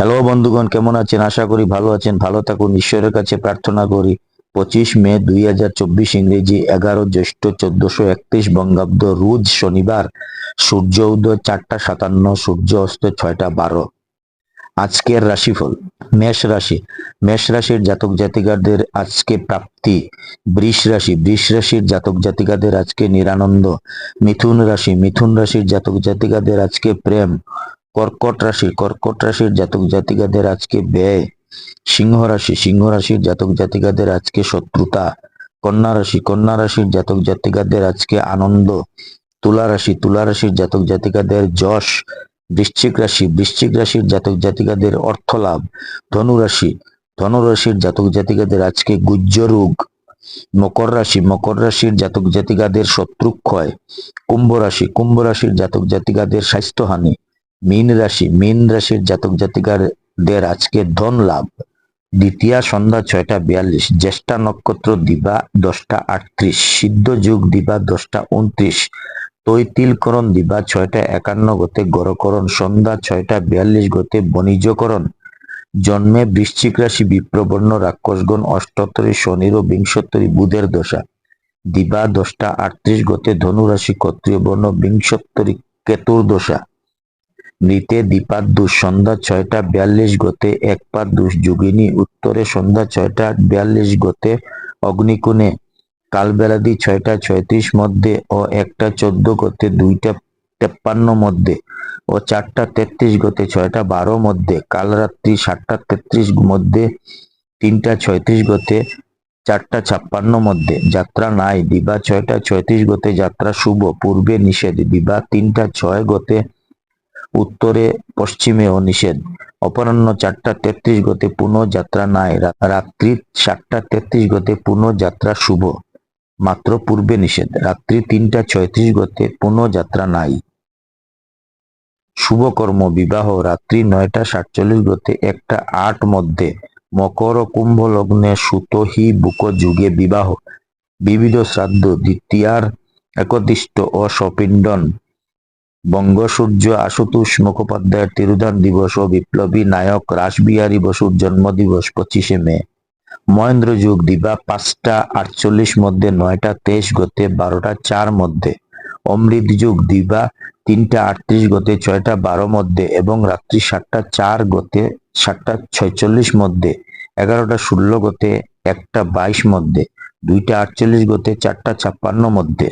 Hello বন্ধুগণ, কেমন আছেন? আশা করি ভালো আছেন। ভালো থাকুন। ঈশ্বরের কাছে প্রার্থনা করি। পঁচিশ মে দুই হাজার চব্বিশ ইংরেজি এগারো জ্যৈষ্ঠ চোদ্দশো একত্রিশ বঙ্গাব্দ রোজ শনিবার, সূর্য উদয় চারটা সাতান্ন, সূর্য অস্ত ছয়টা বারো। আজকের রাশিফল, মেষ রাশি। মেষ রাশির জাতক জাতিকাদের আজকে প্রাপ্তি বৃষ রাশি। বৃষ রাশির জাতক জাতিকাদের আজকে নিরানন্দ। মিথুন রাশি। মিথুন রাশির জাতক জাতিকাদের আজকে প্রেম। কর্কট রাশি, কর্কট রাশির জাতক জাতিকাদের আজকে ব্যয়। সিংহ রাশি, সিংহ রাশির জাতক জাতিকাদের আজকে শত্রুতা। কন্যা রাশি, কন্যা রাশির জাতক জাতিকাদের আজকে আনন্দ। তুলা রাশি, তুলা রাশির জাতক জাতিকাদের যশ। বৃশ্চিক রাশি, বৃশ্চিক রাশির জাতক জাতিকাদের অর্থ লাভ ধনু রাশি, ধনু রাশির জাতক জাতিকাদের আজকে গুজ্জ রোগ মকর রাশি, মকর রাশির জাতক জাতিকাদের শত্রুক্ষয়। কুম্ভ রাশি, কুম্ভ রাশির জাতক জাতিকাদের স্বাস্থ্যহানি। মীন রাশি, মীন রাশির জাতক জাতিকাদের আজকে ধন লাভ। দ্বিতীয়া সন্ধ্যা ছয়টা বিয়াল্লিশ, জ্যেষ্ঠা নক্ষত্র দিবা দশটা আটত্রিশ, সিদ্ধ যুগ দিবা দশটা উনত্রিশ তৈতিলকরণ দিবা ছয়টা একান্ন গতে গড়করণ, সন্ধ্যা ছয়টা বিয়াল্লিশ গতে বণিজ্যকরণ জন্মে বৃশ্চিক রাশি বিপ্রবর্ণ, রাক্ষসগণ, অষ্টোত্তরী শনির ও বিংশোত্তরী, বুধের দশা। দিবা দশটা আটত্রিশ গতে ধনুরাশি ক্ষত্রিয় বর্ণ বিংশোত্তরী, কেতুর দশা। নৃতে দুষ, সন্ধ্যা ছয়টা বিয়াল্লিশ গতে এক পা দুষ, যোগিনী উত্তরে সন্ধ্যা ছয়টা বিয়াল্লিশ গতে অগ্নিকুণে, কালবেলাদি ছয়টা ছয়ত্রিশ মধ্যে ও একটা চোদ্দ গতে দুইটা তেপ্পান্ন মধ্যে ও চারটা তেত্রিশ গতে ছয়টা বারো মধ্যে কাল রাত্রি সাতটা তেত্রিশ মধ্যে তিনটা ছয়ত্রিশ গতে চারটা ছাপ্পান্ন মধ্যে, যাত্রা নাই, দিবা ছয়টা ছয়ত্রিশ গতে যাত্রা শুভ, পূর্বে নিষেধ, দিবা তিনটা ছয় গতে উত্তরে, পশ্চিমেও নিষেধ। অপরাহ্ন চারটা তেত্রিশ গতে পুনঃ যাত্রা নাই রাত্রি সাতটা তেত্রিশ গতে পুনঃ যাত্রা শুভ। মাত্র পূর্বে নিষেধ। রাত্রি তিনটা ছয়ত্রিশ গতে পুনঃ যাত্রা নাই শুভকর্ম বিবাহ। রাত্রি নয়টা সাতচল্লিশ গতে একটা আট মধ্যে মকর কুম্ভ লগ্নে সুতহি বুক যুগে বিবাহ। বিবিধ শ্রাদ্ধ, দ্বিতীয়ার একদিষ্ট ও সপিণ্ডন বঙ্গসূর্য আশুতোষ মুখোপাধ্যায়ের তিরুধান দিবস ও বিপ্লবী নায়ক রাসবিহারী বসুর জন্মদিবস পঁচিশে মে। মহেন্দ্র যুগ দিবা পাঁচটা আটচল্লিশ মধ্যে, নয়টা তেইশ গতে, বারোটা চার মধ্যে। অমৃত যুগ দিবা তিনটা আটত্রিশ গতে, ছয়টা বারো মধ্যে এবং রাত্রি সাতটা চার গতে, সাতটা ছয়চল্লিশ মধ্যে, এগারোটা ষোলো গতে, একটা বাইশ মধ্যে, দুইটা আটচল্লিশ গতে, চারটা ছাপ্পান্ন মধ্যে।